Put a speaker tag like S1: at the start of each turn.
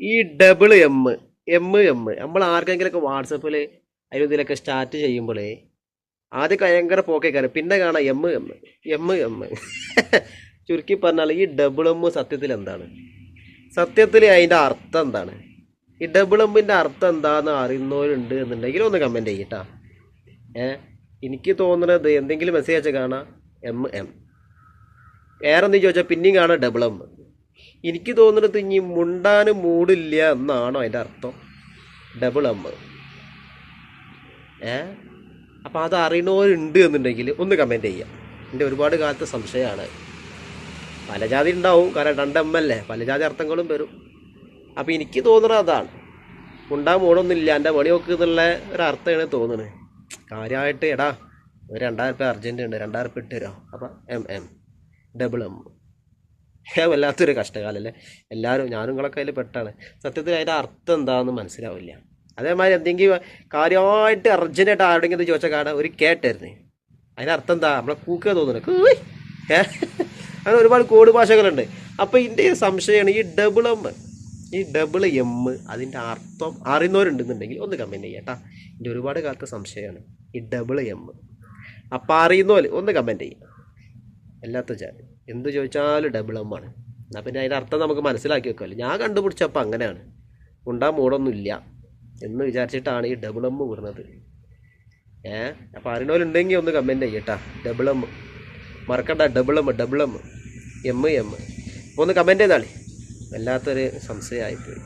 S1: ഈ double M M M നമ്മൾ ആർക്കെങ്കിലൊക്കെ വാട്സപ്പിൽ അതിൽ സ്റ്റാർട്ട് ചെയ്യുമ്പോഴേ ആദ്യം ഭയങ്കര പോക്കേക്കാരം. പിന്നെ കാണാം എം എം എം എം ചുരുക്കി പറഞ്ഞാൽ ഈ ഡബിൾ എം സത്യത്തിൽ എന്താണ്? സത്യത്തിൽ അതിന്റെ അർത്ഥം എന്താണ്? ഈ ഡബിൾ എമ്മിന്റെ അർത്ഥം എന്താണെന്ന് അറിയുന്നവരുണ്ട് എന്നുണ്ടെങ്കിൽ ഒന്ന് കമന്റ് ചെയ്യട്ടാ. ഏ? എനിക്ക് തോന്നുന്നത് എന്തെങ്കിലും മെസ്സേജ് അയച്ചാൽ കാണാം എം എം വേറെ എന്തെങ്കിലും ചോദിച്ചാൽ പിന്നെയും കാണാം ഡബിൾ എം എനിക്ക് തോന്നുന്നത് ഇനി മുണ്ടാൻ മൂടില്ല എന്നാണോ അതിന്റെ അർത്ഥം. ഡബിൾ എം ഏ? അപ്പോൾ അത് അറിയണവരുണ്ട് എന്നുണ്ടെങ്കിൽ ഒന്ന് കമന്റ് ചെയ്യാം. എന്റെ ഒരുപാട് കാലത്തെ സംശയമാണ്. പല ജാതി ഉണ്ടാവും. കാരണം രണ്ട് എം അല്ലേ? പല ജാതി അർത്ഥങ്ങളും വരും. അപ്പോൾ എനിക്ക് തോന്നുന്നത് അതാണ്. മുണ്ടാൻ മൂടൊന്നുമില്ല. എന്റെ പണി നോക്കുക എന്നുള്ള ഒരു അർത്ഥമാണ് തോന്നുന്നത്. കാര്യമായിട്ട് എടാ ഒരു രണ്ടായിരം രൂപ അർജന്റ് ഉണ്ട്. രണ്ടായിരം രൂപ ഇട്ട് തരാം. അപ്പം എം എം ഡബിൾ എം വല്ലാത്തൊരു കഷ്ടകാലല്ലേ? എല്ലാവരും ഞാനും നിങ്ങളൊക്കെ അതിൽ പെട്ടാണ്. സത്യത്തിൽ അതിന്റെ അർത്ഥം എന്താണെന്ന് മനസ്സിലാവില്ല. അതേമാതിരി എന്തെങ്കിലും കാര്യമായിട്ട് അർജന്റായിട്ട് ആരുടെങ്കിലും ചോദിച്ച കാണാൻ ഒരു കേട്ടായിരുന്നു. അതിന്റെ അർത്ഥം എന്താ? നമ്മളെ കൂക്കുക തോന്നുന്നു. കൂയ് ഏ അങ്ങനെ ഒരുപാട് കോഡ് ഭാഷകളുണ്ട്. അപ്പോൾ ഇതിന്റെ സംശയമാണ് ഈ ഡബിൾ എം ഈ ഡബിൾ എം അതിന്റെ അർത്ഥം അറിയുന്നവരുണ്ടെന്നുണ്ടെങ്കിൽ ഒന്ന് കമന്റ് ചെയ്യാം കേട്ടോ എന്റെ ഒരുപാട് കാലത്തെ സംശയമാണ് ഈ ഡബിൾ എം അപ്പോൾ അറിയുന്നവർ ഒന്ന് കമന്റ് ചെയ്യാം. എല്ലാത്ത ജാതി. എന്ത് ചോദിച്ചാലും ഡബിൾ എം ആണ്. എന്നാൽ പിന്നെ അതിന്റെ അർത്ഥം നമുക്ക് മനസ്സിലാക്കി വെക്കുമല്ലോ ഞാൻ കണ്ടുപിടിച്ചപ്പോൾ അങ്ങനെയാണ്. ഉണ്ടാ മൂടൊന്നുമില്ല എന്ന് വിചാരിച്ചിട്ടാണ് ഈ ഡബിൾ എം വിടുന്നത് ഏ? അപ്പോൾ അറിയണവരുണ്ടെങ്കിൽ ഒന്ന് കമന്റ് ചെയ്യട്ടാ. ഡബിൾ എം മറക്കണ്ട double M double M M M ഒന്ന് കമന്റ് ചെയ്താളി വല്ലാത്തൊരു സംശയമായിപ്പോയി.